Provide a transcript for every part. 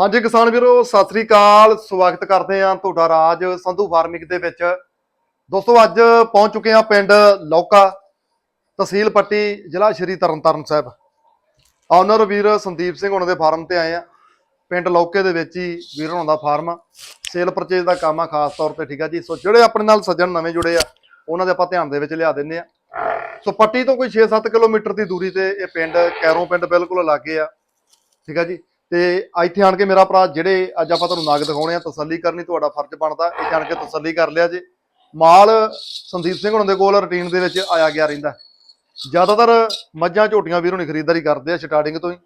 ਹਾਂਜੀ ਕਿਸਾਨ ਵੀਰੋ, ਸਤਿ ਸ੍ਰੀ ਅਕਾਲ। ਸਵਾਗਤ ਕਰਦੇ ਹਾਂ ਤੁਹਾਡਾ ਰਾਜ ਸੰਧੂ ਫਾਰਮਿੰਗ ਦੇ ਵਿੱਚ। ਦੋਸਤੋ, ਅੱਜ ਪਹੁੰਚ ਚੁੱਕੇ ਹਾਂ ਪਿੰਡ ਲੌਕਾ ਤਹਿਸੀਲ ਪੱਟੀ, ਜ਼ਿਲ੍ਹਾ ਸ਼੍ਰੀ ਤਰਨਤਾਰਨ ਸਾਹਿਬ। ਆਨਰ ਵੀਰ ਸੰਦੀਪ ਸਿੰਘ ਉਹਨਾਂ ਦੇ ਫਾਰਮ ਤੇ ਆਏ ਆ ਪਿੰਡ ਲੌਕੇ ਦੇ ਵਿੱਚ ਹੀ ਵੀਰ ਹੋਣਾ ਦਾ ਫਾਰਮ ਆ। ਸੇਲ ਪਰਚੇਜ ਦਾ ਕੰਮ ਆ, ਖਾਸ ਤੌਰ ਤੇ ਠੀਕ ਆ ਜੀ। ਸੋ ਜਿਹੜੇ ਆਪਣੇ ਨਾਲ ਸੱਜਣ ਨਵੇਂ ਜੁੜੇ ਆ, ਉਹਨਾਂ ਦੇ ਆਪਾਂ ਧਿਆਨ ਦੇ ਵਿੱਚ ਲਿਆ ਦਿੰਨੇ ਆ ਸੋ ਪੱਟੀ ਤੋਂ ਕੋਈ 6-7 ਕਿਲੋਮੀਟਰ ਦੀ ਦੂਰੀ ਤੇ ਇਹ ਪਿੰਡ ਕੈਰੋਂ ਪਿੰਡ ਬਿਲਕੁਲ ਲਾਗੇ ਆ। ਠੀਕ ਆ ਜੀ। ਤੇ ਇੱਥੇ ਆਣ ਕੇ ਮੇਰਾ ਭਰਾ ਜਿਹੜੇ ਅੱਜ ਆਪਾਂ ਤੁਹਾਨੂੰ ਨਾਗ ਦਿਖਾਉਣੇ ਆ, ਤਸੱਲੀ ਕਰਨੀ ਤੁਹਾਡਾ ਫਰਜ਼ ਬਣਦਾ, ਇੱਥੇ ਆਣ ਕੇ ਤਸੱਲੀ ਕਰ ਲਿਆ ਜੇ। ਮਾਲ ਸੰਦੀਪ ਸਿੰਘ ਹੁਣਾਂ ਦੇ ਕੋਲ ਰੁਟੀਨ ਦੇ ਵਿੱਚ ਆਇਆ ਗਿਆ ਰਹਿੰਦਾ। ਜ਼ਿਆਦਾਤਰ ਮੱਝਾਂ ਝੋਟੀਆਂ ਵੀਰੋਂ ਨਹੀਂ ਖਰੀਦਦਾਰੀ ਕਰਦੇ ਆ ਸਟਾਰਟਿੰਗ ਤੋਂ ਹੀ।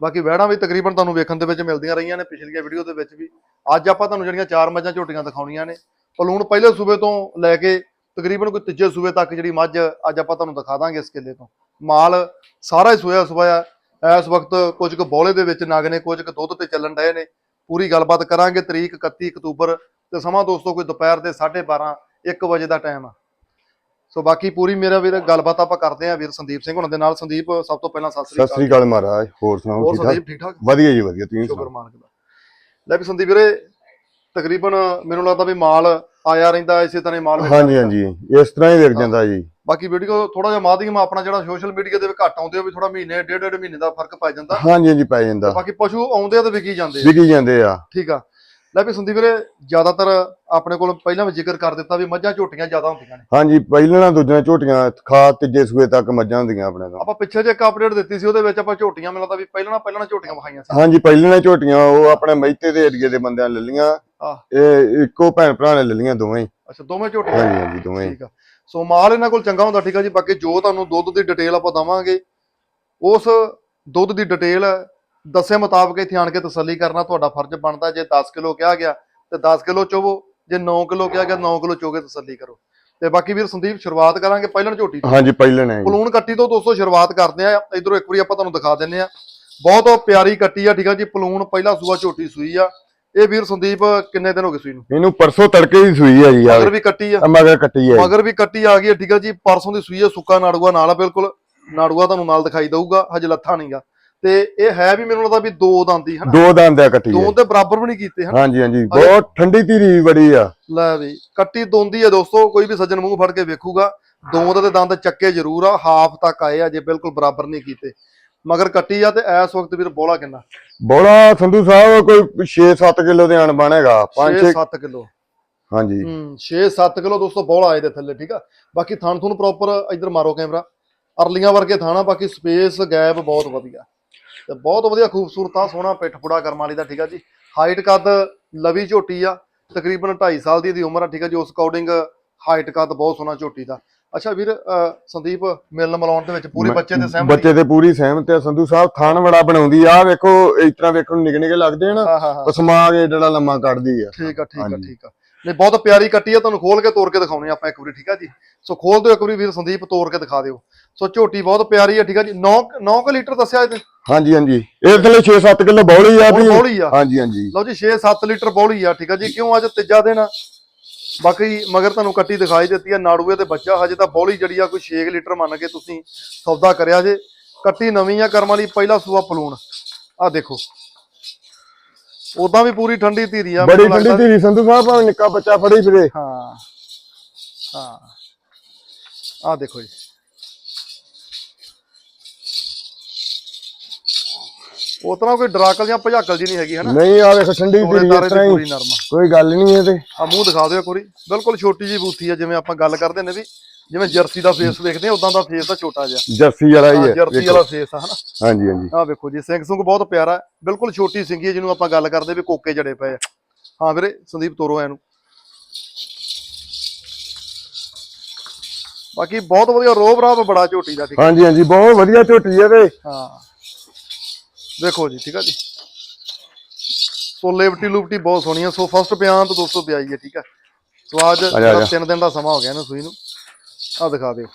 ਬਾਕੀ ਵਹਿੜਾਂ ਵੀ ਤਕਰੀਬਨ ਤੁਹਾਨੂੰ ਵੇਖਣ ਦੇ ਵਿੱਚ ਮਿਲਦੀਆਂ ਰਹੀਆਂ ਨੇ, ਪਿਛਲੀਆਂ ਵੀਡੀਓ ਦੇ ਵਿੱਚ ਵੀ। ਅੱਜ ਆਪਾਂ ਤੁਹਾਨੂੰ ਜਿਹੜੀਆਂ ਚਾਰ ਮੱਝਾਂ ਝੋਟੀਆਂ ਦਿਖਾਉਣੀਆਂ ਨੇ, ਪਲੂਣ ਪਹਿਲੇ ਸੂਬੇ ਤੋਂ ਲੈ ਕੇ ਤਕਰੀਬਨ ਕੋਈ ਤੀਜੇ ਸੂਬੇ ਤੱਕ ਜਿਹੜੀ ਮੱਝ ਅੱਜ ਆਪਾਂ ਤੁਹਾਨੂੰ ਦਿਖਾ ਦਾਂਗੇ ਇਸ ਕਿੱਲੇ ਤੋਂ। ਮਾਲ ਸਾਰਾ ਹੀ ਸੋਇਆ ਸੋਇਆ ਇਸ ਵਕਤ ਕੁਝ ਕੁ ਬੋਲੇ ਦੇ ਵਿੱਚ ਨਗ ਨੇ ਕੁਝ ਕੁ ਦੁੱਧ ਤੇ ਚੱਲਣ ਡਏ ਨੇ। ਪੂਰੀ ਗੱਲਬਾਤ ਕਰਾਂਗੇ ਤਰੀਕ 31 ਅਕਤੂਬਰ ਤੇ ਸਮਾਂ ਦੋਸਤੋ ਕੋਈ ਦੁਪਹਿਰ ਦੇ 12:30 1 ਵਜੇ ਦਾ ਟਾਈਮ ਆ। ਸੋ ਬਾਕੀ ਪੂਰੀ ਮੇਰਾ ਵੀਰ ਗੱਲਬਾਤ ਆਪਾਂ ਕਰਦੇ ਆਂ ਵੀਰ ਸੰਦੀਪ ਸਿੰਘ ਹੁਣਾਂ ਦੇ ਨਾਲ। ਸੰਦੀਪ ਸਭ ਤੋਂ ਪਹਿਲਾਂ ਸਤਿ ਸ੍ਰੀ ਸਤਿ ਅਕਾਲ ਸ੍ਰੀ ਅਕਾਲ ਮਹਾਰਾਜ ਹੋਰ ਸੁਣਾਓ ਠੀਕ ਠਾਕ? ਵਧੀਆ ਜੀ ਵਧੀਆ ਤੁਸੀਂ ਸ਼ੁਕਰ ਮਾਲਕ ਦਾ। ਲੈ ਵੀ ਸੰਦੀਪ ਵੀਰੇ ਤਕਰੀਬਨ ਮੈਨੂੰ ਲੱਗਦਾ ਵੀ ਮਾਲ ਆਇਆ ਰਹਿੰਦਾ ਇਸੇ ਤਰ੍ਹਾਂ ਹੀ ਮਾਲ ਹਾਂਜੀ। ਹਾਂਜੀ ਇਸ ਤਰ੍ਹਾਂ ਹੀ ਵਿਕ ਜਾਂਦਾ ਜੀ। ਬਾਕੀ ਵੀਡੀਓ ਥੋੜਾ ਜਿਹਾ ਮਾਧਿਅਮ ਆਪਣਾ ਜਿਹੜਾ ਸੋਸ਼ਲ ਮੀਡੀਆ ਦੇ ਵਿੱਚ ਘੱਟ ਆਉਂਦੇ ਆ ਵੀ ਥੋੜਾ ਮਹੀਨੇ ਡੇਢ ਡੇਢ ਮਹੀਨੇ ਦਾ ਫ਼ਰਕ ਪੈ ਜਾਂਦਾ। ਹਾਂਜੀ ਹਾਂਜੀ ਪੈ ਜਾਂਦਾ। ਬਾਕੀ ਪਸ਼ੂ ਆਉਂਦੇ ਆ ਤੇ ਵਿਕੀ ਜਾਂਦੇ ਆ। ਵਿਕੀ ਜਾਂਦੇ ਆ। ਠੀਕ ਆ। ਲੈ ਵੀ ਸੰਦੀਪ ਵੀਰੇ ਜ਼ਿਆਦਾਤਰ ਆਪਣੇ ਕੋਲ ਪਹਿਲਾਂ ਵੀ ਜ਼ਿਕਰ ਕਰ ਦਿੱਤਾ ਵੀ ਮੱਝਾਂ ਝੋਟੀਆਂ ਜ਼ਿਆਦਾ ਹੁੰਦੀਆਂ ਨੇ। ਹਾਂਜੀ ਪਹਿਲਾਂ ਦੂਜੀਆਂ ਝੋਟੀਆਂ ਖਾ ਤੀਜੇ ਸੂਏ ਤੱਕ ਮੱਝਾਂ ਹੁੰਦੀਆਂ ਆਪਣੇ ਤੋਂ। ਆਪਾਂ ਪਿੱਛੇ ਜੇ ਇੱਕ ਅਪਡੇਟ ਦਿੱਤੀ ਸੀ ਉਹਦੇ ਵਿੱਚ ਆਪਾਂ ਝੋਟੀਆਂ ਮੈਨੂੰ ਲੱਗਦਾ ਵੀ ਪਹਿਲਾਂ ਪਹਿਲਾਂ ਝੋਟੀਆਂ ਵਿਖਾਈਆਂ ਸੀ। ਹਾਂਜੀ ਪਹਿਲਾਂ ਝੋਟੀਆਂ ਉਹ ਆਪਣੇ ਮਹਿਤੇ ਦੇ ਏਰੀਏ ਦੇ ਬੰਦਿਆਂ ਲੈ ਲੀਆਂ। ਇਹ ਇੱਕੋ ਭੈਣ ਭਰਾ ਨੇ ਲੈ ਲੀਆਂ ਦੋਵੇਂ। ਅੱਛਾ ਦੋਵੇਂ ਝੋਟੀਆਂ? ਹਾਂਜੀ ਹਾਂਜੀ ਦੋਵੇਂ। ਠੀਕ ਆ। ਸੋ ਮਾਲ ਇਹਨਾਂ ਕੋਲ ਚੰਗਾ ਹੁੰਦਾ ਠੀਕ ਆ ਜੀ? ਬਾਕੀ ਜੋ ਤੁਹਾਨੂੰ ਦੁੱਧ ਦੀ ਡਿਟੇਲ ਆਪਾਂ ਦਵਾਂਗੇ ਉਸ ਦੁੱਧ ਦੀ ਡਿਟੇਲ ਦੱਸੇ ਮੁਤਾਬਕ ਇੱਥੇ ਆਣ ਕੇ ਤਸੱਲੀ ਕਰਨਾ ਤੁਹਾਡਾ ਫਰਜ਼ ਬਣਦਾ। ਜੇ 10 ਕਿਲੋ ਕਿਹਾ ਗਿਆ ਤੇ 10 ਕਿਲੋ ਚੋਵੋ ਜੇ 9 ਕਿਲੋ ਕਿਹਾ ਗਿਆ 9 ਕਿਲੋ ਚੋਗੇ ਤਸੱਲੀ ਕਰੋ। ਤੇ ਬਾਕੀ ਵੀਰ ਸੰਦੀਪ ਸ਼ੁਰੂਆਤ ਕਰਾਂਗੇ ਪਹਿਲਣ ਝੋਟੀ ਤੋਂ ਹਾਂਜੀ ਪਹਿਲਾਂ ਨੇ ਜੀ। ਪਲੂਣ ਕੱਟੀ ਤੋਂ ਦੋਸਤੋ ਸ਼ੁਰੂਆਤ ਕਰਦੇ ਆ ਇਧਰੋਂ ਇੱਕ ਵਾਰੀ ਆਪਾਂ ਤੁਹਾਨੂੰ ਦਿਖਾ ਦਿੰਨੇ ਆ ਬਹੁਤ ਪਿਆਰੀ ਕੱਟੀ ਆ ਠੀਕ ਆ ਜੀ? ਪਲੂਣ ਪਹਿਲਾ ਸੂਆ ਝੋਟੀ ਸੂਈ ਆ। ਇਹ ਵੀਰ ਸੰਦੀਪ ਕਿੰਨੇ ਦਿਨ ਹੋ ਗਏ ਸੂਈ ਨੂੰ? ਇਹਨੂੰ ਪਰਸੋਂ ਤੜਕੇ ਹੀ ਸੂਈ ਆ ਜੀ ਆ ਮਗਰ ਵੀ ਕੱਟੀ ਆ? ਮਗਰ ਕੱਟੀ ਆ। ਮਗਰ ਵੀ ਕੱਟੀ ਆ ਗਈ ਠੀਕ ਹੈ ਜੀ। ਪਰਸੋਂ ਦੀ ਸੂਈ ਹੈ ਸੁੱਕਾ ਨਾੜੂਆ ਨਾਲ ਆ ਬਿਲਕੁਲ। ਨਾੜੂਆ ਤੁਹਾਨੂੰ ਨਾਲ ਦਿਖਾਈ ਦਊਗਾ ਹਜੇ ਲੱਥਾ ਨਹੀਂਗਾ ਤੇ ਇਹ ਹੈ ਵੀ ਮੈਨੂੰ ਲੱਗਦਾ ਵੀ ਦੋ ਦੰਦੀ ਹਨਾ? ਦੋ ਦੰਦ ਆ ਕੱਟੀ ਦੋ ਆ। ਦੇ ਬਰਾਬਰ ਵੀ ਨਹੀਂ ਕੀਤੇ ਹਨਾ? ਹਾਂਜੀ ਹਾਂਜੀ। ਬਹੁਤ ਠੰਡੀ ਧੀਰੀ ਬੜੀ ਆ। ਲੈ ਵੀ ਕੱਟੀ ਦੋਂਦੀ ਹੈ ਦੋਸਤੋ ਕੋਈ ਵੀ ਸੱਜਣ ਮੂੰਹ ਫੜ ਕੇ ਵੇਖੂਗਾ। ਦੋਂਦ ਦੇ ਦੰਦ ਚੱਕੇ ਜ਼ਰੂਰ ਆ ਹਾਫ ਤੱਕ ਆਏ ਆ ਜੇ ਬਿਲਕੁਲ ਬਰਾਬਰ ਨਹੀਂ ਕੀਤੇ। ਮਗਰ ਕੱਟੀ ਆ ਤੇ ਇਸ ਵਕਤ ਵੀਰ ਬੋਲਾ ਕਿੰਨਾ? ਬੋਲਾ ਸੰਧੂ ਸਾਹਿਬ ਕੋਈ 6-7 ਕਿਲੋ ਦੇ ਅਣ ਬਣੇਗਾ 5-6 6-7 ਕਿਲੋ। ਹਾਂਜੀ। ਹੂੰ 6-7 ਕਿਲੋ ਦੋਸਤੋ ਬੋਲਾ ਆਏ ਦੇ ਥੱਲੇ ਠੀਕ ਆ? ਬਾਕੀ ਥਣ ਥੁਣ ਪ੍ਰੋਪਰ ਇੱਧਰ ਮਾਰੋ ਕੈਮਰਾ। ਅਰਲੀਆਂ ਵਰਗੇ ਥਾਣਾ ਬਾਕੀ ਸਪੇਸ ਗੈਪ ਬਹੁਤ ਵਧੀਆ। ਤੇ ਬਹੁਤ ਵਧੀਆ ਖੂਬਸੂਰਤ ਆ ਸੋਹਣਾ ਪਿੱਠ ਪੁੜਾ ਕਰਮ ਵਾਲੀ ਦਾ ਠੀਕ ਆ ਜੀ? ਹਾਈਟ ਕੱਦ ਲਵੀ ਝੋਟੀ ਆ ਤਕਰੀਬਨ 2.5 ਸਾਲ ਦੀ ਦੀ ਉਮਰ ਆ ਠੀਕ ਆ ਜੀ? ਉਸ ਅਕੋਰਡਿੰਗ ਹਾਈਟ ਕੱਦ ਬਹੁਤ ਸੋਹਣਾ ਝੋਟੀ ਦਾ। ਅੱਛਾ ਵੀਰ ਸੰਦੀਪ ਮਿਲਣ ਮਿਲਾਉਣ ਦੇ ਵਿੱਚ ਪੂਰੇ ਬੱਚੇ ਤੇ ਸਹਿਮਤ? ਬੱਚੇ ਤੇ ਪੂਰੀ ਸਹਿਮਤ ਆ। ਸੰਧੂ ਸਾਹਿਬ ਥਾਨ ਬੜਾ ਬਣਾਉਂਦੀ ਆ। ਵੇਖੋ ਇਸ ਤਰ੍ਹਾਂ ਵੇਖਣ ਨੂੰ ਨਿੱਕੇ ਨਿੱਕੇ ਲੱਗਦੇ ਆ ਨਾ ਹਾਂ ਹਾਂ ਹਾਂ। ਪਸਮਾ ਕੇ ਜਿਹੜਾ ਲੰਮਾ ਕੱਢਦੀ ਆ। ਠੀਕ ਆ ਠੀਕ ਆ। ਠੀਕ ਆ। ਨਹੀਂ ਬਹੁਤ ਪਿਆਰੀ ਕੱਟੀ ਆ ਤੁਹਾਨੂੰ ਖੋਲ ਕੇ ਤੋੜ ਕੇ ਦਿਖਾਉਣੇ ਆਪਾਂ ਇੱਕ ਵਾਰੀ ਠੀਕ ਆ ਜੀ? ਸੋ ਖੋਲ ਦਿਓ ਇੱਕ ਵਾਰੀ ਵੀਰ ਸੰਦੀਪ ਤੋੜ ਕੇ ਦਿਖਾ ਦਿਓ। ਸੋ ਝੋਟੀ ਬਹੁਤ ਪਿਆਰੀ ਆ ਠੀਕ ਆ ਜੀ? 9 9 ਲੀਟਰ ਦੱਸਿਆ ਇਹਦੇ ਹਾਂਜੀ ਹਾਂਜੀ। ਇਹ ਥੱਲੇ 6-7 ਕਿਲੋ ਬੌਲੀ ਆ ਵੀ ਹਾਂਜੀ ਹਾਂਜੀ। ਲਓ ਜੀ 6-7 ਲੀਟਰ ਬੋਲੀ ਆ ਠੀਕ ਆ ਜੀ? ਕਿਉਂ ਅੱਜ ਤੀਜਾ ਦਿਨ ਆ? ਬਾਕੀ ਮਗਰ ਤੁਹਾਨੂੰ ਕੱਟੀ ਦਿਖਾਈ ਦਿੱਤੀ ਆ ਨਾੜੂਏ ਤੇ ਬੱਚਾ ਹਜੇ ਤਾਂ ਬੋਲੀ ਜਿਹੜੀ ਆ ਕੋਈ 6 ਲੀਟਰ ਮੰਨ ਕੇ ਤੁਸੀਂ ਸੌਦਾ ਕਰਿਆ ਜੇ। ਕੱਟੀ ਨਵੀਂ ਆ ਕਰਮ ਵਾਲੀ ਪਹਿਲਾ ਸੂਆ ਪਲੂਣ। ਆ ਦੇਖੋ। ਉਦਾਂ ਵੀ ਪੂਰੀ ਠੰਡੀ ਧੀਰੀ ਆ ਬੜੀ ਠੰਡੀ ਧੀਰੀ ਸੰਧੂ ਸਾਹਿਬ ਭਾਵੇਂ ਨਿੱਕਾ ਬੱਚਾ ਫੜੀ ਫਿਰੇ। ਹਾਂ ਹਾਂ। ਆ ਦੇਖੋ ਜੀ। ਉਤਨਾ ਕੋਈ ਡਰਾਕਲ ਜਾਂ ਭਜਾਕਲ ਜੀ ਨਹੀਂ ਹੈਗੀ ਹਨਾ? ਨਹੀਂ ਆ ਵੇਖੋ ਇਸ ਤਰ੍ਹਾਂ ਦੀ ਹੀ ਪੂਰੀ ਨਰਮ ਆ। ਕੋਈ ਗੱਲ ਨਹੀਂ ਇਹ ਤੇ। ਆ ਮੂੰਹ ਦਿਖਾ ਦਿਓ ਕੋਰੀ ਬਿਲਕੁਲ ਛੋਟੀ ਜੀ ਬੂਥੀ ਆ ਜਿਵੇਂ ਆਪਾਂ ਗੱਲ ਕਰਦੇ ਨੇ ਵੀ ਜਿਵੇਂ ਜਰਸੀ ਦਾ ਫੇਸ ਵੇਖਦੇ ਆ ਉਦਾਂ ਦਾ ਫੇਸ ਤਾਂ ਛੋਟਾ ਜਿਹਾ। ਜਰਸੀ ਵਾਲਾ ਹੀ ਹਾਂ, ਜਰਸੀ। ਵਾਲਾ ਫੇਸ ਆ ਹਨਾ? ਹਾਂਜੀ ਹਾਂਜੀ। ਆ ਵੇਖੋ ਜੀ ਸਿੰਘ ਸੁੰਗ ਬਹੁਤ ਪਿਆਰਾ। ਬਿਲਕੁਲ ਛੋਟੀ ਸਿੰਗੀ ਜਿਹਨੂੰ ਆਪਾਂ ਗੱਲ ਕਰਦੇ ਵੀ ਕੋਕੇ ਜੜੇ ਪਏ ਆ। ਹਾਂ ਵੀਰੇ ਸੰਦੀਪ ਤੋਰੋ ਇਹਨੂੰ। ਬਾਕੀ ਬਹੁਤ ਵਧੀਆ ਰੋਬ ਰਾਬ ਬੜਾ ਝੋਟੀ ਦਾ ਠੀਕ। ਹਾਂਜੀ ਹਾਂਜੀ ਬਹੁਤ ਵਧੀਆ ਝੋਟੀ ਹੈ ਤੇ। ਹਾਂ। ਦੇਖੋ ਜੀ ਠੀਕ ਆ ਜੀ। ਸੋ ਲੇਵਟੀ ਲੂਪਟੀ ਬਹੁਤ ਸੋਹਣੀ ਆ। ਸੋ ਫਸਟ ਬਿਆਨ ਤੋਂ 200 ਵਿਆਈ ਹੈ ਠੀਕ ਆ। ਸੋ ਅੱਜ। ਤਿੰਨ ਦਿਨ ਦਾ ਸਮਾਂ ਹੋ ਗਿਆ ਇਹਨੂੰ ਸੂਈ ਨੂੰ ਆ ਦਿਖਾ ਦਿਓ।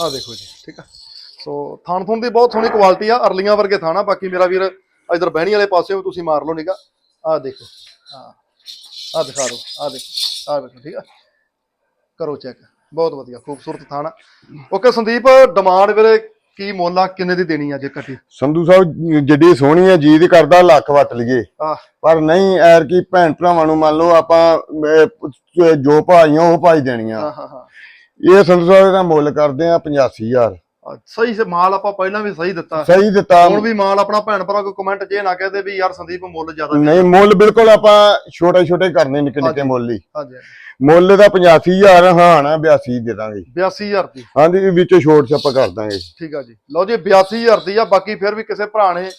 ਆ ਦੇਖੋ ਜੀ ਠੀਕ ਆ। ਸੋ ਥਣ ਥੁਣ ਦੀ ਬਹੁਤ ਸੋਹਣੀ ਕੁਆਲਿਟੀ ਆ ਅਰਲੀਆਂ ਵਰਗੇ ਥਾਣਾ ਬਾਕੀ ਮੇਰਾ ਵੀਰ ਇਧਰ ਬਹਿਣੀ ਵਾਲੇ ਪਾਸੇ ਵੀ ਤੁਸੀਂ ਮਾਰ ਲਓ ਨਿਗਾ ਆ। ਦੇਖੋ ਹਾਂ ਆ ਦਿਖਾ ਦਿਓ ਆ ਦੇਖੋ। ਆ ਦੇਖੋ ਠੀਕ ਆ? ਕਰੋ ਚੈੱਕ ਬਹੁਤ ਵਧੀਆ ਖੂਬਸੂਰਤ ਥਾਣਾ ਓਕੇ ਸੰਦੀਪ ਡਿਮਾਂਡ ਵੀਰੇ ਕੀ ਮੁੱਲ ਆ? ਕਿੰਨੇ ਦੀ ਦੇਣੀ ਆ ਜੇ ਕੱਟੀ ਸੰਧੂ ਸਾਹਿਬ ਜਿੱਡੀ ਸੋਹਣੀ ਹੈ ਜੀਦ ਕਰਦਾ ਲੱਖ ਵਟ ਲਈਏ। ਪਰ ਨਹੀਂ ਐਰ ਕੀ ਭੈਣ ਭਰਾਵਾਂ ਨੂੰ ਮੰਨ ਲਓ ਆਪਾਂ ਜੋ ਭਾਈਆਂ ਉਹ ਭਾਈ ਦੇਣੀਆਂ। ਇਹ ਸੰਧੂ ਸਾਹਿਬ ਦਾ ਮੁੱਲ ਕਰਦੇ ਆ 85000 ਆ, ਸਹੀ ਸੇ ਮਾਲ ਆਪਾਂ ਪਹਿਲਾਂ ਵੀ ਸਹੀ ਦਿੱਤਾ। ਸਹੀ ਦਿੱਤਾ। ਹੁਣ ਵੀ ਮਾਲ ਆਪਣਾ ਭੈਣ ਭਰਾ ਕੋਈ ਕਮੈਂਟ ਜੇ ਨਾ ਕਹਦੇ ਵੀ ਯਾਰ ਸੰਦੀਪ ਮੁੱਲ ਜ਼ਿਆਦਾ ਨਹੀਂ ਮੁੱਲ ਬਿਲਕੁਲ ਆਪਾਂ ਛੋਟੇ ਛੋਟੇ ਕਰਨੇ ਨਿੱਕੇ ਨਿੱਕੇ। ਮੁੱਲ ਹੀ। ਹਾਂਜੀ ਮੁੱਲ ਦਾ 85000 ਹਾਂ ਨਾ 82 ਦੇ ਦਾਂਗੇ। 82000 ਦੀ। ਹਾਂਜੀ ਵਿੱਚੋਂ ਛੋਟ ਛਾਪਾ ਕਰ ਦਾਂਗੇ। ਠੀਕ ਆ ਜੀ। ਲਓ ਜੀ 82000 ਦੀ ਆ ਬਾਕੀ ਫਿਰ ਵੀ ਕਿਸੇ ਭਰਾ ਨੇ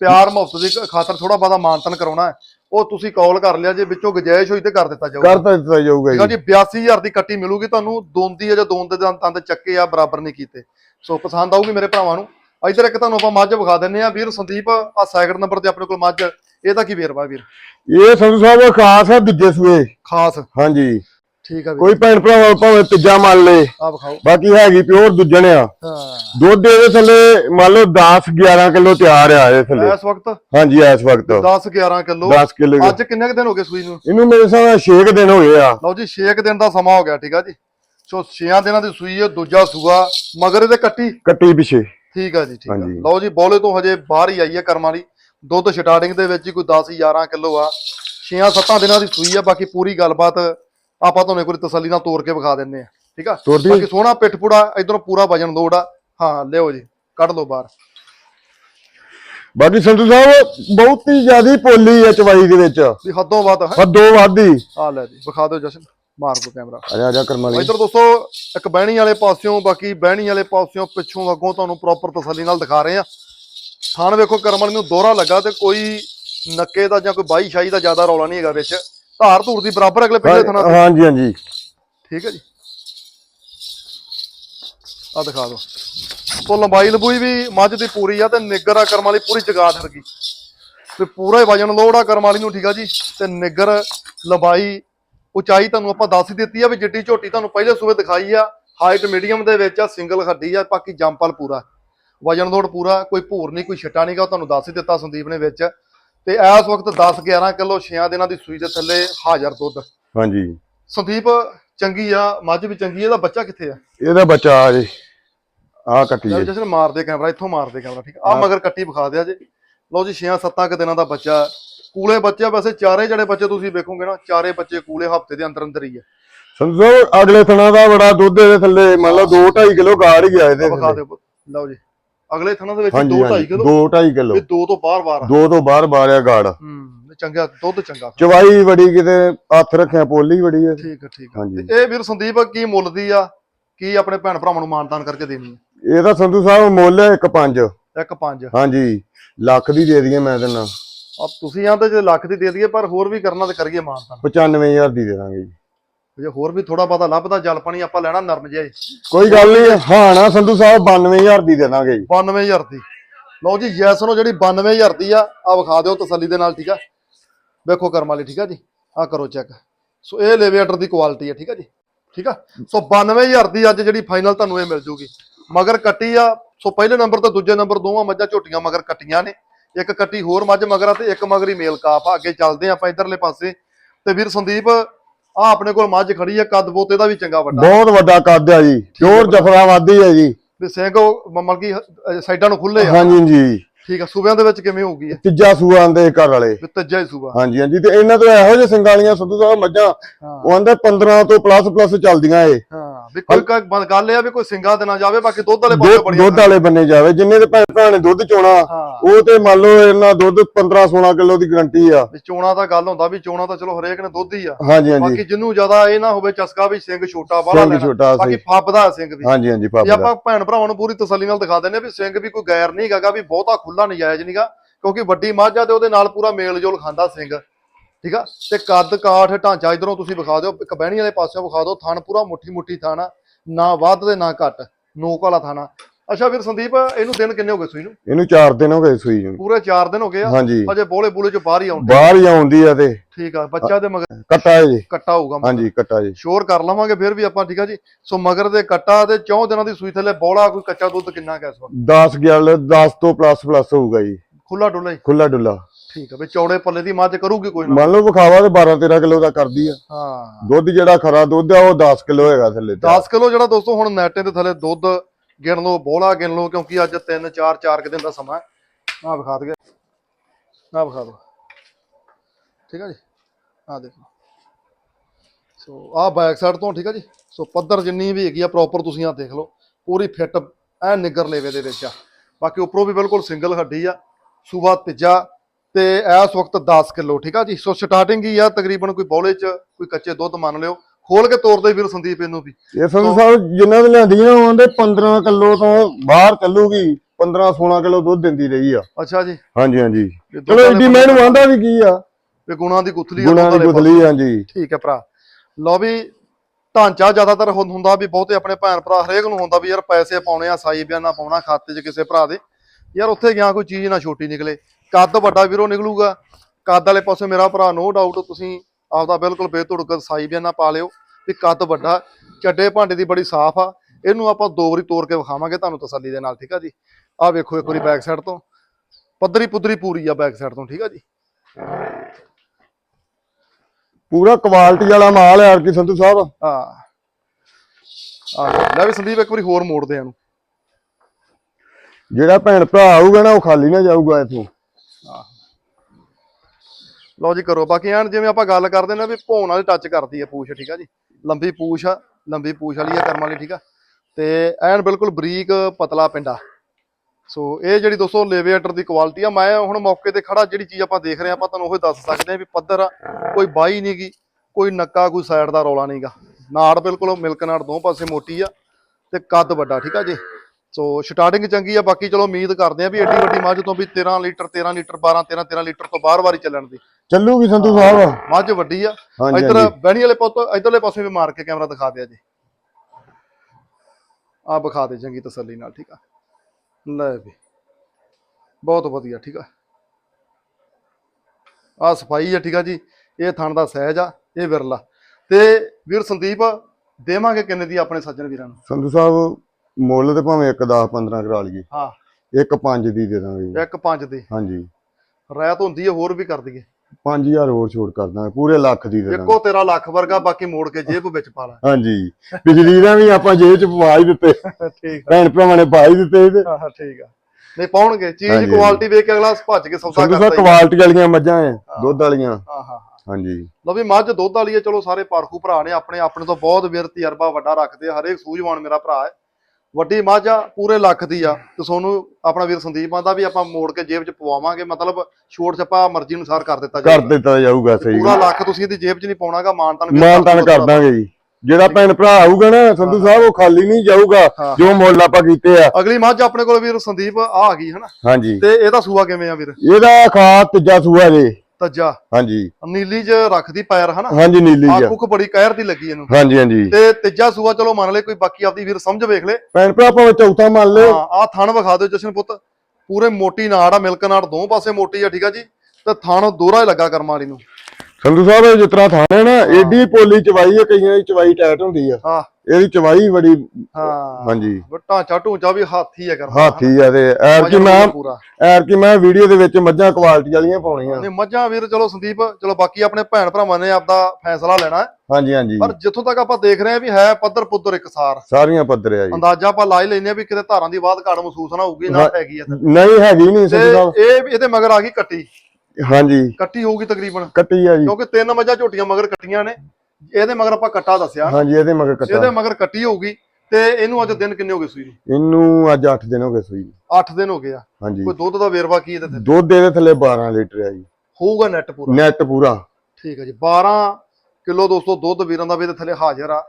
ਪਿਆਰ ਮੁਹੱਬਤ ਦੀ ਖਾਤਰ ਥੋੜਾ ਬਾਦਾ ਮਾਨਤਨ ਕਰਾਉਣਾ ਹੈ। ਉਹ ਤੁਸੀਂ ਕਾਲ ਕਰ ਲਿਆ ਜੇ ਵਿੱਚੋਂ ਗੁਜਾਇਸ਼ ਹੋਈ ਤੇ ਕਰ ਦਿੱਤਾ ਜਾਊਗਾ। ਕਰ ਦਿੱਤਾ ਜਾਊਗਾ ਜੀ। ਜੀ 82000 ਦੀ ਕੱਟੀ ਮਿਲੂਗੀ ਤੁਹਾਨੂੰ ਦੋਂਦੀ ਆ ਜਾਂ ਦੋਨ ਦੇ ਦੰਦ ਦੰਦ ਚੱਕੇ ਆ ਬਰਾਬਰ ਨਹੀਂ ਕੀਤੇ। ਸੋ ਪਸੰਦ ਆਊਗੀ ਮੇਰੇ ਭਰਾਵਾਂ ਨੂੰ। ਇਧਰ ਇੱਕ ਤੁਹਾਨੂੰ ਆਪਾਂ ਮੱਝ ਵਿਖਾ ਦਿੰਨੇ ਆ। ਵੀਰ ਸੰਦੀਪ ਆ ਸੈਕਿੰਡ ਨੰਬਰ ਤੇ ਆਪਣੇ ਕੋਲ ਮੱਝ। ਇਹਦਾ ਕੀ ਵੇਰਵਾ ਵੀਰ? ਇਹ ਸੰਧੂ ਸਾਹਿਬ ਖਾਸ ਹੈ ਦੂਜੇ ਸੂਏ। ਖਾਸ। ਹਾਂਜੀ। ਠੀਕ ਆ ਵੀਰ। ਕੋਈ ਭੈਣ ਭਰਾ ਭਾਵੇਂ ਤੀਜਾ ਮੰਨ ਲੇ। ਆ ਵਿਖਾਓ। ਬਾਕੀ ਹੈਗੀ ਪਿਓਰ ਦੁੱਜਣ ਆ। ਹਾਂ। ਦੁੱਧ ਇਹਦੇ ਥੱਲੇ ਮੰਨ ਲਓ 10 11 ਕਿਲੋ ਤਿਆਰ ਆ ਇਹ ਥੱਲੇ। ਇਸ ਵਕਤ? ਹਾਂਜੀ ਇਸ ਵਕਤ। 10 11 ਕਿਲੋ। 10 ਕਿਲੋ। ਅੱਜ ਕਿੰਨੇ ਕੁ ਦਿਨ ਹੋ ਗਏ ਸੂਈ ਨੂੰ? ਇਹਨੂੰ ਮੇਰੇ ਨਾਲ 6 ਦਿਨ ਹੋ ਗਏ ਆ। ਲਓ ਜੀ 6 ਦਿਨ ਦਾ ਸਮਾਂ ਹੋ ਗਿਆ ਠੀਕ ਆ ਜੀ। ਸੋ 6 ਦਿਨਾਂ ਦੀ ਸੂਈ ਹੈ ਦੂਜਾ ਸੂਆ ਮਗਰ ਇਹਦੇ ਕੱਟੀ? ਕੱਟੀ ਪਿਛੇ। ਠੀਕ ਆ ਜੀ ਠੀਕ ਆ। ਹਾਂਜੀ। ਲਓ ਜੀ ਬੋਲੇ ਤੋਂ ਹਜੇ ਬਾਹਰ ਹੀ ਆਈ ਹੈ ਕਰਮਾਂ ਦੀ। ਦੁੱਧ ਸਟਾਰਟਿੰਗ ਦੇ ਵਿੱਚ ਹੀ ਕੋਈ 10 11 ਕਿਲੋ ਆ। 6-7 ਦਿਨਾਂ ਦੀ ਸੂਈ ਆ ਬਾਕੀ ਪੂਰੀ ਗੱਲਬਾਤ ਆਪਾਂ ਤੁਹਾਨੂੰ ਇੱਕ ਵਾਰੀ ਤਸੱਲੀ ਨਾਲ ਤੋੜ ਕੇ ਵਿਖਾ ਦਿੰਨੇ ਆ ਠੀਕ ਆ? ਤੋੜ ਦਈਏ? ਬਾਕੀ ਸੋਹਣਾ ਪਿੱਠ ਪੁੜਾ ਇਧਰੋਂ ਪੂਰਾ ਵਜਨ ਲੋੜ ਆ। ਹਾਂ ਲਿਓ ਜੀ ਕੱਢ ਲਓ ਬਾਹਰ। ਬਾਕੀ ਸੰਧੂ ਸਾਹਿਬ ਬਹੁਤੀ ਜ਼ਿਆਦੀ ਪੋਲੀ ਆ ਚਵਾਈ ਦੇ ਵਿੱਚ। ਵੀ ਹੱਦੋਂ ਵੱਧ ਹੈ? ਹੱਦੋਂ ਵਾਦੀ ਆ ਲੈ ਜੀ ਵਿਖਾ ਦਿਓ ਜਸ਼ਨ। ਮਾਰ ਦਿਓ ਕੈਮਰਾ। ਆ ਜਾ ਆ ਜਾ ਕਰਮਾਲੀ ਇੱਧਰ ਦੋਸਤੋ ਇੱਕ ਬਹਿਣੀ ਵਾਲੇ ਪਾਸਿਓਂ ਬਾਕੀ ਬਹਿਣੀ ਵਾਲੇ ਪਾਸਿਓਂ ਪਿੱਛੋਂ ਅੱਗੋਂ ਤੁਹਾਨੂੰ ਪ੍ਰੋਪਰ ਤਸੱਲੀ ਨਾਲ ਦਿਖਾ ਰਹੇ ਆ ਥਾਣ ਵੇਖੋ ਕਰਮਨ ਨੂੰ ਦੋਹਰਾ ਲੱਗਾ ਤੇ ਕੋਈ ਨੱਕੇ ਦਾ ਜਾਂ ਕੋਈ ਬਾਈ ਸ਼ਾਹੀ ਦਾ ਜ਼ਿਆਦਾ ਰੌਲਾ ਨਹੀਂ ਹੈਗਾ ਵਿੱਚ। ਧਾਰ ਧੂਰ ਦੀ ਬਰਾਬਰ ਅਗਲੇ ਪਿਛਲੇ ਥਣਾ ਤੇ। ਹਾਂਜੀ ਹਾਂਜੀ। ਠੀਕ ਹੈ ਜੀ। ਆ ਦਿਖਾ ਦਿਓ। ਸੋ ਲੰਬਾਈ ਲੰਬੂਈ ਵੀ ਮੱਝ ਦੀ ਪੂਰੀ ਆ ਤੇ ਨਿੱਗਰ ਆ ਕਰਮ ਵਾਲੀ ਪੂਰੀ ਜਗਾੜ ਹਰਗੀ ਤੇ ਪੂਰਾ ਹੀ ਵਜਨ ਲੋੜ ਆ ਕਰਮ ਵਾਲੀ ਨੂੰ ਠੀਕ ਆ ਜੀ। ਤੇ ਨਿੱਗਰ ਲੰਬਾਈ ਉਚਾਈ ਤੁਹਾਨੂੰ ਆਪਾਂ ਦੱਸ ਹੀ ਦਿੱਤੀ ਆ ਵੀ ਜਿੱਡੀ ਝੋਟੀ ਤੁਹਾਨੂੰ ਪਹਿਲੇ ਸੂਬੇ ਦਿਖਾਈ ਆ ਹਾਈਟ ਮੀਡੀਅਮ ਦੇ ਵਿੱਚ ਆ ਸਿੰਗਲ ਹੱਡੀ ਆ ਬਾਕੀ ਜੰਪਲ ਪੂਰਾ। ਵਜਨ ਲੋਡ ਪੂਰਾ ਕੋਈ ਭੂਰ ਨਹੀਂ ਕੋਈ ਛਿੱਟਾ ਨਹੀਂਗਾ ਤੁਹਾਨੂੰ ਦੱਸ ਹੀ ਦਿੱਤਾ ਸੰਦੀਪ ਨੇ ਵਿੱਚ। ਤੇ ਇਸ ਵਕਤ 10 11 ਕਿਲੋ 6 ਦਿਨਾਂ ਦੀ ਸੂਈ ਦੇ ਥੱਲੇ ਹਾਜ਼ਰ ਦੁੱਧ। ਹਾਂਜੀ। ਸੰਦੀਪ ਚੰਗੀ ਆ ਮੱਝ ਵੀ ਚੰਗੀ ਇਹਦਾ ਬੱਚਾ ਕਿੱਥੇ ਆ? ਇਹਦਾ ਬੱਚਾ ਆ ਜੀ ਆ ਕੱਟੀ ਜੀ ਜਸ਼ਨ ਮਾਰ ਦੇ ਕੈਮਰਾ ਇੱਥੋਂ ਮਾਰ ਦੇ ਕੈਮਰਾ ਠੀਕ ਆ? ਮਗਰ ਕੱਟੀ ਵਿਖਾ ਦਿਆ ਜੇ। ਲਓ ਜੀ 6-7 ਕ ਦਿਨਾਂ ਦਾ ਬੱਚਾ। ਕੂਲੇ ਬੱਚੇ ਆ, ਵੈਸੇ ਚਾਰੇ ਜਿਹੜੇ ਬੱਚੇ ਤੁਸੀਂ ਵੇਖੋਗੇ ਨਾ ਚਾਰੇ ਬੱਚੇ ਕੂਲੇ ਹਫ਼ਤੇ ਦੇ ਅੰਦਰ ਅੰਦਰ ਹੀ ਆ। ਸੰਧੂ ਸਾਹਿਬ ਅਗਲੇ ਥਣਾ ਦਾ ਬੜਾ ਦੁੱਧ ਇਹਦੇ ਥੱਲੇ ਮੰਨ ਲਓ 2 2.5 ਕਿਲੋ ਗਾੜ ਹੀ ਗਿਆ ਇਹਦੇ ਵਿਖਾ। ਦਿਓ। ਲਓ ਜੀ। ਅਗਲੇ ਥਣਾ ਦੇ ਵਿੱਚ ਹਾਂਜੀ 2.5 ਹਾਂਜੀ ਕਿਲੋ 2 2.5 ਕਿਲੋ। ਇਹ ਦੋ ਤੋਂ ਬਾਹਰ ਬਾਹਰ ਆ। ਦੋ ਤੋਂ ਬਾਹਰ ਬਾਰਿਆ ਗਾੜ। ਹੂੰ ਇਹ ਚੰਗਾ ਦੁੱਧ ਚੰਗਾ। ਚਵਾਈ ਬੜੀ ਕਿਤੇ ਹੱਥ ਰੱਖਿਆ ਪੋਲੀ ਬੜੀ ਹੈ ਠੀਕ ਆ ਠੀਕ ਆ। ਤੇ ਇਹ ਵੀਰ ਸੰਦੀਪ ਕੀ ਮੁੱਲ ਦੀ ਆ? ਕੀ ਆਪਣੇ ਭੈਣ ਭਰਾਵਾਂ ਨੂੰ ਮਾਨਤਾਨ ਕਰਕੇ ਦੇਣੀ ਆ? ਇਹਦਾ ਸੰਧੂ ਸਾਹਿਬ ਮੁੱਲ ਹੈ 1.5 ਇੱਕ ਪੰਜ। ਹਾਂਜੀ ਲੱਖ ਦੀ ਦੇ ਦਈਏ ਮੈਂ ਤੈਨੂੰ। ਆ ਤੁਸੀਂ ਆਂਦੇ ਜੇ ਲੱਖ ਦੀ ਦੇ ਦਈਏ ਪਰ ਹੋਰ ਵੀ ਕਰਨਾ ਤੇ ਕਰੀਏ ਮਾਨਤਾਨ 95000 ਦੀ ਦੇ ਦਾਂਗੇ ਜੀ। ਜੇ ਹੋਰ ਵੀ ਥੋੜਾ ਬਹੁਤਾ ਲੱਭਦਾ ਜਲ ਪਾਣੀ ਆਪਾਂ ਲੈਣਾ ਨਰਮ ਜਿਹਾ ਹੀ। ਕੋਈ ਗੱਲ ਨਹੀਂ ਹਾਂ ਨਾ ਸੰਧੂ ਸਾਹਿਬ 92000 ਦੀ ਦੇ ਦਾਂਗੇ ਜੀ। 92000 ਦੀ। ਲਓ ਜੀ ਯੈਸ ਨੂੰ ਜਿਹੜੀ 92000 ਦੀ ਆ ਆ ਵਿਖਾ ਦਿਓ ਤਸੱਲੀ ਦੇ ਨਾਲ ਠੀਕ ਆ? ਵੇਖੋ ਕਰਮ ਵਾਲੀ ਠੀਕ ਆ ਜੀ? ਆ ਕਰੋ ਚੈੱਕ ਸੋ ਇਹ ਲੇਵੇਟਰ ਦੀ ਕੁਆਲਿਟੀ ਆ ਠੀਕ ਆ ਜੀ? ਠੀਕ ਆ? ਸੋ 92000 ਦੀ ਅੱਜ ਜਿਹੜੀ ਫਾਈਨਲ ਤੁਹਾਨੂੰ ਇਹ ਮਿਲ ਜੂਗੀ। ਮਗਰ ਕੱਟੀ ਆ ਸੋ ਪਹਿਲੇ ਨੰਬਰ ਤੇ ਦੂਜੇ ਨੰਬਰ ਦੋਵਾਂ ਮੱਝਾਂ ਝੋਟੀਆਂ ਮਗਰ ਕੱਟੀਆਂ ਨੇ। ਇੱਕ ਕੱਟੀ ਹੋਰ ਮੱਝ ਮਗਰ ਆ ਤੇ ਇੱਕ ਮਗਰ ਮੇਲ ਕਾਫ ਆ। ਅੱਗੇ ਚੱਲਦੇ ਆ ਆਪਾਂ ਇਧਰਲੇ ਪਾਸੇ। ਤੇ ਵੀਰ ਸੰਦੀਪ ਆ ਆਪਣੇ ਕੋਲ ਮੱਝ ਖੜੀ ਆ ਕੱਦ ਬੋਤ ਇਹਦਾ ਵੀ ਚੰਗਾ ਵੱਡਾ। ਬਹੁਤ ਵੱਡਾ ਕੱਦ ਆ ਜੀ। ਪਿਓਰ ਜਫਰਾਬਾਦੀ ਹੈ ਜੀ। ਵੀ ਸਿੰਘ ਮਤਲਬ ਕਿ ਸਾਈਡਾਂ ਨੂੰ ਖੁੱਲੇ ਆ। ਹਾਂਜੀ ਜੀ ਠੀਕ ਆ ਸੂਬਿਆਂ ਦੇ ਵਿੱਚ ਕਿਵੇਂ ਹੋਊਗੀ ਇਹ? ਤੀਜਾ ਸੂਆ ਆਂਦੇ ਘਰ ਵਾਲੇ। ਵੀ ਤੀਜਾ ਹੀ ਸੂਬਾ। ਹਾਂਜੀ ਹਾਂਜੀ। ਤੇ ਇਹਨਾਂ ਤੋਂ ਇਹੋ ਜਿਹੇ ਸਿੰਗਾਲੀਆਂ ਸੰਧੂ ਸਾਹਿਬ ਮੱਝਾਂ ਉਹ ਆਂਦੇ 15 ਤੋਂ ਪਲੱਸ ਪਲੱਸ ਚੱਲਦੀਆਂ ਏ ਹਾਂ। ਵੀ ਕੋਈ ਕ- ਬ- ਗੱਲ ਇਹ ਆ ਵੀ ਕੋਈ ਸਿੰਗਾ ਤੇ ਨਾ ਜਾਵੇ ਬਾਕੀ ਦੁੱਧ ਵਾਲੇ ਪਾਸੇ ਬੜੀਆਂ ਦੁੱਧ ਵਾਲੇ ਬੰਨੇ ਜਾਵੇ ਜਿੰਨੇ ਦੇ ਭੈਣ ਨੇ ਦੁੱਧ ਚੋਣਾ ਉਹ ਤੇ ਮੰਨ ਲਓ ਇਹਨਾਂ ਦੁੱਧ 15 16 ਕਿਲੋ ਦੀ ਗਰੰਟੀ ਆ। ਵੀ ਚੋਣਾ ਦਾ ਗੱਲ ਹੁੰਦਾ ਵੀ ਚੋਣਾ ਤਾਂ ਚਲੋ ਹਰੇਕ ਨੇ ਦੁੱਧ ਹੀ ਆ। ਹਾਂਜੀ ਹਾਂਜੀ। ਬਾਕੀ ਜਿੰਨੂੰ ਜ਼ਿਆਦਾ ਇਹ ਨਾ ਹੋਵੇ ਚਸਕਾ ਵੀ ਸਿੰਘ ਛੋਟਾ ਬਾਹਲਾ ਸਿੰਘ ਲੈਣਾ। ਛੋਟਾ ਬਾਕੀ ਫੱਬਦਾ ਸਿੰਘ ਵੀ। ਹਾਂਜੀ ਹਾਂਜੀ ਜੇ ਪਾਪਾ ਆਪਾਂ ਭੈਣ ਭਰਾਵਾਂ ਨੂੰ ਪੂਰੀ ਤਸੱਲੀ ਨਾਲ ਦਿਖਾ ਦਿੰਨੇ ਵੀ ਸਿੰਘ ਵੀ ਕੋਈ ਗੈਰ ਨਹੀਂ ਹੈਗਾ ਵੀ ਬਹੁਤਾ ਖੁੱਲਾ ਨਜਾਇਜ਼ ਨਹੀਂਗਾ ਕਿਉਂਕਿ ਵੱਡੀ ਮੱਝ ਆ ਤੇ ਉਹਦੇ ਨਾਲ ਪੂਰਾ ਮੇਲ ਜੋਲ ਖਾਂਦਾ ਸਿੰਘ। ਠੀਕ ਆ? ਤੇ ਕੱਦ ਕਾਠ ਢਾਂਚਾ ਇਧਰੋਂ ਤੁਸੀਂ ਵਿਖਾ ਦਿਓ ਇੱਕ ਬਹਿਣੀ ਵਾਲੇ ਪਾਸਿਓਂ ਵਿਖਾ ਦਿਓ ਥਣ ਪੂਰਾ ਮੁੱਠੀ ਮੁੱਠੀ ਥਣ ਆ ਨਾ ਵੱਧ ਤੇ ਨਾ ਘੱਟ ਨੋਕ ਵਾਲਾ ਥਾਣਾ ਅੱਛਾ ਵੀਰ ਸੰਦੀਪ ਇਹਨੂੰ ਦਿਨ ਕਿੰਨੇ ਹੋ ਗਏ ਸੂਈ ਨੂੰ? ਇਹਨੂੰ 4 ਦਿਨ ਹੋ ਗਏ ਸੂਈ ਨੂੰ। ਪੂਰੇ 4 ਦਿਨ ਹੋ ਗਏ ਆ? ਹਾਂਜੀ। ਅਜੇ ਬੋਲੇ ਬੂਲੇ ਚ ਬਾਹਰ ਹੀ ਆਉਂਦੇ ਬਾਹਰ ਹੀ ਆਉਂਦੀ ਆ ਤੇ। ਠੀਕ ਆ ਬੱਚਾ ਦੇ ਮਗਰ ਕੱਟਾ ਹੈ ਜੀ। ਕੱਟਾ ਹੋਊਗਾ। ਹਾਂਜੀ ਕੱਟਾ ਜੀ। ਸ਼ੋਰ ਕਰ ਲਵਾਂਗੇ ਫਿਰ ਵੀ ਆਪਾਂ ਠੀਕ ਆ ਜੀ। ਸੋ ਮਗਰ ਦੇ ਕੱਟਾ ਤੇ 4 ਦਿਨਾਂ ਦੀ ਸੂਈ ਥੱਲੇ ਬੋਲਾ ਕੋਈ ਕੱਚਾ ਦੁੱਧ ਕਿੰਨਾ ਕੈਸ ਵਾ 10 ਗਿਆਲ 10 ਤੋਂ ਪਲੱਸ ਪਲੱਸ ਹੋਊਗਾ ਜੀ। ਖੁੱਲਾ ਡੁੱਲਾ ਹੀ। ਖੁੱਲਾ ਡੁੱਲਾ। ਠੀਕ ਆ ਵੀ ਚੌੜੇ ਪੱਲੇ ਦੀ ਮੱਝ ਕਰੂਗੀ ਕੋਈ ਨਾ ਮੰਨ ਲਓ ਵਿਖਾਵਾ ਤੇ 12 13 ਕਿਲੋ ਦਾ ਕਰਦੀ ਆ। ਹਾਂ। ਦੁੱਧ ਜਿਹੜਾ ਖਰਾ ਦੁੱਧ ਆ ਉਹ 10 ਕਿਲੋ ਹੈਗਾ ਥੱਲੇ ਤੇ। 10 ਕਿਲੋ ਜਿਹੜਾ ਦੋਸਤੋ ਹੁਣ ਨੈਟੇ ਦੇ ਥੱਲੇ ਦੁੱਧ ਗਿਣ ਲਓ ਬੋਲਾ ਗਿਣ ਲਓ ਕਿਉਂਕਿ ਅੱਜ 3 4 4 ਕਿ ਦਿਨ ਦਾ ਸਮਾਂ ਹੈ। ਆ ਵਿਖਾ ਦਗੇ। ਆ ਵਿਖਾ ਦੋ ਠੀਕ ਆ ਜੀ? ਆ ਦੇਖੋ। ਸੋ ਆ ਬੈਕ ਸਾਈਡ ਤੋਂ ਠੀਕ ਆ ਜੀ? ਸੋ ਪੱਧਰ ਜਿੰਨੀ ਵੀ ਹੈਗੀ ਆ ਪ੍ਰੋਪਰ ਤੁਸੀਂ ਆ ਦੇਖ ਲਓ। ਪੂਰੀ ਫਿੱਟ ਐ ਨਿੱਗਰ ਲੇਵੇ ਦੇ ਵਿੱਚ ਆ। ਬਾਕੀ ਉੱਪਰੋਂ ਵੀ ਬਿਲਕੁਲ ਸਿੰਗਲ ਹੱਡੀ ਆ। ਸੂਬਾ ਤੀਜਾ ਤੇ ਇਸ ਵਕਤ 10 ਕਿਲੋ ਠੀਕ ਆ ਜੀ? ਸੋ ਸਟਾਰਟਿੰਗ ਹੀ ਆ ਤਕਰੀਬਨ ਕੋਈ ਬੌਲੇ ਚ ਕੋਈ ਕੱਚੇ ਦੁੱਧ ਮੰਨ ਲਿਓ। ਖੋਲ ਕੇ ਤੋਰਦੇ ਵੀਰ ਸੰਦੀਪ ਇਹਨੂੰ ਵੀ। ਇਹ ਸੰਧੂ ਸਾਹਿਬ ਜਿਨ੍ਹਾਂ ਦੇ ਲਿਆਂਦੀਆਂ ਉਹਦੇ 15 ਕਿਲੋ ਤੋਂ ਬਾਹਰ ਚੱਲੂਗੀ 15 16 ਕਿਲੋ ਦੁੱਧ ਦਿੰਦੀ ਰਹੀ ਆ। ਅੱਛਾ ਜੀ। ਹਾਂਜੀ ਹਾਂਜੀ। ਚਲੋ ਏਡੀ ਮੈਨੂੰ ਆਂਦਾ ਵੀ ਕੀ ਆ? ਵੀ ਗੁਣਾਂ ਦੀ ਗੁਥਲੀ ਆ ਗੁਣਾ ਦੀ ਗੁਥਲੀ ਹਾਂਜੀ। ਠੀਕ ਹੈ ਭਰਾ। ਲਓ ਵੀ ਢਾਂਚਾ ਜ਼ਿਆਦਾਤਰ ਹੁੰਦਾ ਵੀ ਬਹੁਤੇ ਆਪਣੇ ਭੈਣ ਭਰਾ ਹਰੇਕ ਨੂੰ ਹੁੰਦਾ ਵੀ ਯਾਰ ਪੈਸੇ ਪਾਉਣੇ ਆ ਸਾਈ ਬਿਆਨਾ ਪਾਉਣਾ ਖਾਤੇ 'ਚ ਕਿਸੇ ਭਰਾ ਦੇ। ਯਾਰ ਉੱਥੇ ਗਿਆ ਕੋਈ ਚੀਜ਼ ਨਾ ਛੋਟੀ ਨਿਕਲੇ। ਕੱਦ ਵੱਡਾ ਵੀਰੋ ਨਿਕਲੂਗਾ। ਕੱਦ ਵਾਲੇ ਪਾਸੇ ਮੇਰਾ ਭਰਾ ਨੋ ਡਾਊਟ ਤੁਸੀਂ ਆਪਦਾ ਬਿਲਕੁਲ ਬੇਤੁੜਕ ਸਾਈ ਬਿਆਨਾ ਪਾ ਲਿਓ ਵੀ ਕੱਦ ਵੱਡਾ। ਚੱਡੇ ਭਾਂਡੇ ਦੀ ਬੜੀ ਸਾਫ਼ ਆ। ਇਹਨੂੰ ਆਪਾਂ ਦੋ ਵਾਰੀ ਤੋੜ ਕੇ ਵਿਖਾਵਾਂਗੇ ਤੁਹਾਨੂੰ ਤਸੱਲੀ ਦੇ ਨਾਲ ਠੀਕ ਆ ਜੀ? ਆਹ ਵੇਖੋ ਇੱਕ ਵਾਰੀ ਬੈਕ ਸਾਈਡ ਤੋਂ। ਪੱਧਰੀ ਪੁੱਧਰੀ ਪੂਰੀ ਆ ਬੈਕ ਸਾਈਡ ਤੋਂ ਠੀਕ ਆ ਜੀ? ਪੂਰਾ ਕੁਆਲਿਟੀ ਵਾਲਾ ਮਾਲ ਹੈ ਕੀ ਸੰਧੂ ਸਾਹਿਬ। ਆ ਆ ਲੈ ਵੀ ਸੰਦੀਪ ਇੱਕ ਵਾਰੀ ਹੋਰ ਮੋੜਦੇ ਆ ਇਹਨੂੰ। ਜਿਹੜਾ ਭੈਣ ਭਰਾ ਆਊਗਾ ਨਾ ਉਹ ਖਾਲੀ ਨਾ ਜਾਊਗਾ ਇਥੋਂ। ਲਓ ਜੀ ਕਰੋ, ਬਾਕੀ ਐਨ ਜਿਵੇਂ ਆਪਾਂ ਗੱਲ ਕਰਦੇ ਨਾ ਵੀ ਭੌਣ ਵਾਲੀ ਟੱਚ ਕਰਦੀ ਹੈ ਪੂਛ, ਠੀਕ ਆ ਜੀ? ਲੰਬੀ ਪੂਛ ਆ, ਲੰਬੀ ਪੂਛ ਵਾਲੀ ਆ ਕਰਮ ਵਾਲੀ, ਠੀਕ ਆ? ਤੇ ਐਨ ਬਿਲਕੁਲ ਬਰੀਕ ਪਤਲਾ ਪਿੰਡਾ। ਸੋ ਇਹ ਜਿਹੜੀ ਦੋਸਤੋ ਲੇਵੇਟਰ ਦੀ ਕੁਆਲਿਟੀ ਆ, ਮੈਂ ਹੁਣ ਮੌਕੇ ਤੇ ਖੜਾ ਜਿਹੜੀ ਚੀਜ਼ ਆਪਾਂ ਦੇਖ ਰਹੇ ਆ, ਆਪਾਂ ਤੁਹਾਨੂੰ ਉਹ ਦੱਸ ਸਕਦੇ ਆ ਵੀ ਪੱਧਰ ਆ, ਕੋਈ ਬਾਈ ਨਹੀਂਗੀ ਕੋਈ ਨੱਕਾ, ਕੋਈ ਸਾਈਡ ਦਾ ਰੌਲਾ ਨਹੀਂਗਾ ਨਾੜ ਬਿਲਕੁਲ ਮਿਲਕ ਨਾੜ ਦੋ ਪਾਸੇ ਮੋਟੀ ਆ ਤੇ ਕੱਦ ਵੱਡਾ, ਠੀਕ ਆ ਜੀ? ਸੋ ਸਟਾਰਟਿੰਗ ਚੰਗੀ ਆ ਬਾਕੀ ਚਲੋ ਉਮੀਦ ਕਰਦੇ ਆ ਵੀ ਏਡੀ ਵੱਡੀ ਮੱਝ ਤੋਂ ਵੀ 13 ਲੀਟਰ 13 ਲੀਟਰ 12 13 13 ਲੀਟਰ ਤੋਂ ਬਾਹਰ ਵਾਰੀ ਚੱਲਣ ਦੀ। ਚੱਲੂਗੀ ਸੰਧੂ ਸਾਹਿਬ। ਮੱਝ ਵੱਡੀ ਆ। ਇੱਧਰ ਬਹਿਣੀ ਵਾਲੇ ਪੁੱਤ ਇੱਧਰਲੇ ਪਾਸੇ ਵੀ ਮਾਰ ਕੇ ਕੈਮਰਾ ਦਿਖਾ ਦਿਆ ਜੀ। ਆ ਵਿਖਾ ਦੇ ਚੰਗੀ ਤਸੱਲੀ ਨਾਲ ਠੀਕ ਆ। ਲੈ ਵੀ। ਬਹੁਤ ਵਧੀਆ ਠੀਕ ਆ। ਆ ਸਫ਼ਾਈ ਆ ਠੀਕ ਆ ਜੀ। ਇਹ ਥਣ ਦਾ ਸਹਿਜ ਆ ਇਹ ਵਿਰਲਾ। ਤੇ ਵੀਰ ਸੰਦੀਪ ਦੇਵਾਂਗੇ ਕਿੰਨੇ ਦੀ ਆਪਣੇ ਸੱਜਣ ਵੀਰਾਂ ਨੂੰ? ਸੰਧੂ ਸਾਹਿਬ ਮੁੱਲ ਤੇ ਭਾਵੇਂ 1 10 15 ਕਰਾ ਲਈਏ। ਹਾਂ। ਇੱਕ 5 ਦੀ ਦੇ ਦਾਂਗੇ ਜੀ। ਇੱਕ ਪੰਜ ਦੀ। ਹਾਂਜੀ। ਰਾਇਤ ਹੁੰਦੀ ਹੈ ਹੋਰ ਵੀ ਕਰ ਦਈਏ। 5000 ਹੋਰ ਛੋਟ ਕਰ ਦਾਂਗੇ ਪੂਰੇ ਲੱਖ ਦੀ ਦੇ ਦਾਂਗੇ। ਇੱਕੋ ਤੇਰਾ ਲੱਖ ਵਰਗਾ ਬਾਕੀ ਮੋੜ ਕੇ ਜੇਬ ਵਿੱਚ ਪਾ ਲੈ। ਹਾਂਜੀ। ਪਿਛਲੀ ਰਾਂ ਵੀ ਆਪਾਂ ਜੇਬ ਚ ਪਵਾ ਹੀ ਦਿੱਤੇ। ਠੀਕ ਭੈਣ ਭਰਾਵਾਂ ਨੇ ਪਾ ਹੀ ਦਿੱਤੇ ਤੇ ਹਾਂ ਠੀਕ ਆ। ਨਹੀਂ ਪਾਉਣਗੇ। ਚੀਜ਼ ਹਾਂਜੀ, ਕੁਆਲਿਟੀ ਵੇਖ ਕੇ ਅਗਲਾ ਭੱਜ ਕੇ ਸੌਦਾ ਕਰਦਾ ਹੀ ਕੁਆਲਿਟੀ ਵਾਲੀਆਂ ਮੱਝਾਂ ਐ ਦੁੱਧ ਵਾਲੀਆਂ। ਹਾਂ ਹਾਂ ਹਾਂਜੀ। ਲਓ ਵੀ ਮੱਝ ਦੁੱਧ ਵਾਲੀ ਹੈ ਚਲੋ ਸਾਰੇ ਪਾਰਖੂ ਭਰਾ ਨੇ ਆਪਣੇ ਆਪਣੇ ਤੋਂ ਬਹੁਤ ਵੀਰ ਤਜਰਬਾ ਵੱਡਾ ਰੱਖਦੇ ਆ। ਹਰੇਕ ਸੂਝਵਾਨ ਮੇਰਾ ਭਰਾ ਹੈ। ਵੱਡੀ ਮੱਝ ਆ ਪੂਰੇ ਲੱਖ ਦੀ ਆ ਤੇ ਤੁਹਾਨੂੰ ਆਪਣਾ ਵੀਰ ਸੰਦੀਪ ਆਂਦਾ ਵੀ ਆਪਾਂ ਮੋੜ ਕੇ ਜੇਬ 'ਚ ਪਵਾਵਾਂਗੇ ਮਤਲਬ ਛੋਟ ਛੱਪਾ ਮਰਜ਼ੀ ਅਨੁਸਾਰ ਕਰ ਦਿੱਤਾ ਕਰ ਦਿੱਤਾ ਜਾਊਗਾ ਸਹੀ ਪੂਰਾ ਲੱਖ ਤੁਸੀਂ ਇਹਦੀ ਜੇਬ 'ਚ ਨਹੀਂ ਪਾਉਣਾਗਾ ਮਾਨਤਾਨ ਵੀਰ ਮਾਨ ਤਾਨ ਕਰ ਕਰ ਦਾਂਗੇ ਜੀ। ਜਿਹੜਾ ਭੈਣ ਭਰਾ ਆਊਗਾ ਨਾ ਸੰਧੂ ਸਾਹਿਬ ਉਹ ਖਾਲੀ ਨਹੀਂ ਜਾਊਗਾ ਹਾਂ। ਜੋ ਮੁੱਲ ਆਪਾਂ ਕੀਤੇ ਆ। ਅਗਲੀ ਮੱਝ ਆਪਣੇ ਕੋਲ ਵੀਰ ਸੰਦੀਪ ਆ ਆ ਗਈ ਹਨਾ? ਹਾਂਜੀ। ਤੇ ਇਹਦਾ ਸੂਆ ਕਿਵੇਂ ਆ ਵੀਰ? ਇਹਦਾ ਖਾ ਤੀਜਾ ਸੂਆ ਜੇ। ਤੱਜਾ। ਹਾਂਜੀ। ਨੀਲੀ 'ਚ ਰੱਖਦੀ ਪੈਰ ਹਨਾ? ਹਾਂਜੀ ਨੀਲੀ ਆ। ਕੁੱਖ ਬੜੀ ਕਹਿਰ ਦੀ ਲੱਗੀ ਇਹਨੂੰ। ਹਾਂਜੀ ਹਾਂਜੀ। ਤੇ ਤੀਜਾ ਸੂਆ ਚਲੋ ਮੰਨ ਲੈ ਕੋਈ ਬਾਕੀ ਆਪਦੀ ਵੀਰ ਸਮਝ ਵੇਖ ਲੈ। ਭੈਣ ਭਰਾ ਭਾਵੇਂ ਚੌਥਾ ਮੰਨ ਲਿਓ ਹਾਂ ਆ ਥਣ ਵਿਖਾ ਦਿਓ ਜਸ਼ਨ ਪੁੱਤ। ਪੂਰੇ ਮੋਟੀ ਨਾੜ ਆ ਮਿਲਕ ਨਾੜ ਦੋ ਪਾਸੇ ਮੋਟੀ ਆ ਠੀਕ ਆ ਜੀ? ਤੇ ਥਣ ਦੋਹਰਾ ਹੀ ਲੱਗਾ ਕਰਮ ਵਾਲੀ ਨੂੰ। ਸੰਧੂ ਸਾਹਿਬ ਜਿਸ ਤਰ੍ਹਾਂ ਥਾਣੇ ਨਾ ਏਡੀ ਪੋਲੀ ਚਵਾਈ ਹੈ ਕਈਆਂ ਦੀ ਚਵਾਈ ਟਾਈਟ ਹੁੰਦੀ ਆ। ਹਾਂ। ਇਹਦੀ ਚਵਾਈ ਬੜੀ ਹਾਂ। ਹਾਂਜੀ। ਢਾਂਚਾ ਢੂੰਚਾ ਵੀ ਹਾਥੀ ਆ ਕਰਮ ਹਾਥੀ ਆ ਤੇ ਐਰ ਕੀ ਮੈਂ ਐਰ ਕੀ ਮੈਂ ਵੀਡੀਓ ਦੇ ਵਿੱਚ ਮੱਝਾਂ ਕੁਆਲਿਟੀ ਵਾਲੀਆਂ ਪਾਉਣੀਆਂ। ਨੇ ਮੱਝਾਂ ਵੀਰ ਚਲੋ ਸੰਦੀਪ ਚਲੋ ਬਾਕੀ ਆਪਣੇ ਭੈਣ ਭਰਾਵਾਂ ਨੇ ਆਪਦਾ ਫੈਸਲਾ ਲੈਣਾ। ਹੈ ਹਾਂਜੀ ਹਾਂਜੀ। ਪਰ ਜਿੱਥੋਂ ਤੱਕ ਆਪਾਂ ਦੇਖ ਰਹੇ ਆ ਵੀ ਹੈ ਪੱਧਰ ਪੁੱਧਰ ਇਕਸਾਰ ਸਾਰੀਆਂ ਪੱਧਰ ਆ ਜੀ। ਅੰਦਾਜ਼ਾ ਆਪਾਂ ਲਾ ਹੀ ਲੈਨੇ ਆ ਵੀ ਕਿਤੇ ਧਾਰਾਂ ਦੀ ਬਾਤ ਘਾਟ ਮਹਿਸੂਸ ਨਾ ਹੋਊਗੀ ਨਾ। ਹੈਗੀ ਆ ਨਹੀਂ ਹੈਗੀ ਨਹੀਂ ਸੰਧੂ ਸਾਹਿਬ। ਇਹ ਇਹਦੇ ਮਗਰ ਆ ਗਈ ਕੱਟੀ। ਹਾਂਜੀ। ਕੱਟੀ ਹੋਊਗੀ ਤਕਰੀਬਨ? ਕੱਟੀ ਆ ਜੀ। ਕਿਉਂਕਿ ਤਿੰਨ ਮੱਝਾਂ ਝੋਟੀਆਂ ਮਗਰ ਕੱਟੀਆਂ ਨੇ। ਇਹਦੇ ਮਗਰ ਆਪਾਂ ਕੱਟਾ ਦੱਸਿਆ। ਹਾਂਜੀ ਇਹਦੇ ਮਗਰ ਇਹਦੇ ਕੱਟਾ ਮਗਰ ਕੱਟੀ ਹੋਊਗੀ ਤੇ ਇਹਨੂੰ ਅੱਜ ਦਿਨ ਕਿੰਨੇ ਹੋ ਗਏ ਸੂਈ ਨੂੰ? ਇਹਨੂੰ ਅੱਜ 8 ਦਿਨ ਹੋ ਗਏ ਸੂਈ ਨੂੰ। 8 ਦਿਨ ਹੋ ਗਏ ਆ। ਹਾਂਜੀ। ਕੋਈ ਦੁੱਧ ਦਾ ਵੇਰਵਾ ਕੀ ਇਹਦੇ ਤੇ? ਦੁੱਧ ਇਹਦੇ ਥੱਲੇ 12 ਲੀਟਰ ਆ ਜੀ। ਹੋਊਗਾ ਨੈਟ ਪੂਰਾ? ਨੈਟ ਪੂਰਾ। ਠੀਕ ਹੈ ਜੀ। 12 ਕਿਲੋ ਦੋਸਤੋ ਦੁੱਧ ਵੀਰਾਂ ਦਾ ਵੀ ਇਹਦੇ ਥੱਲੇ ਹਾਜ਼ਰ ਆ।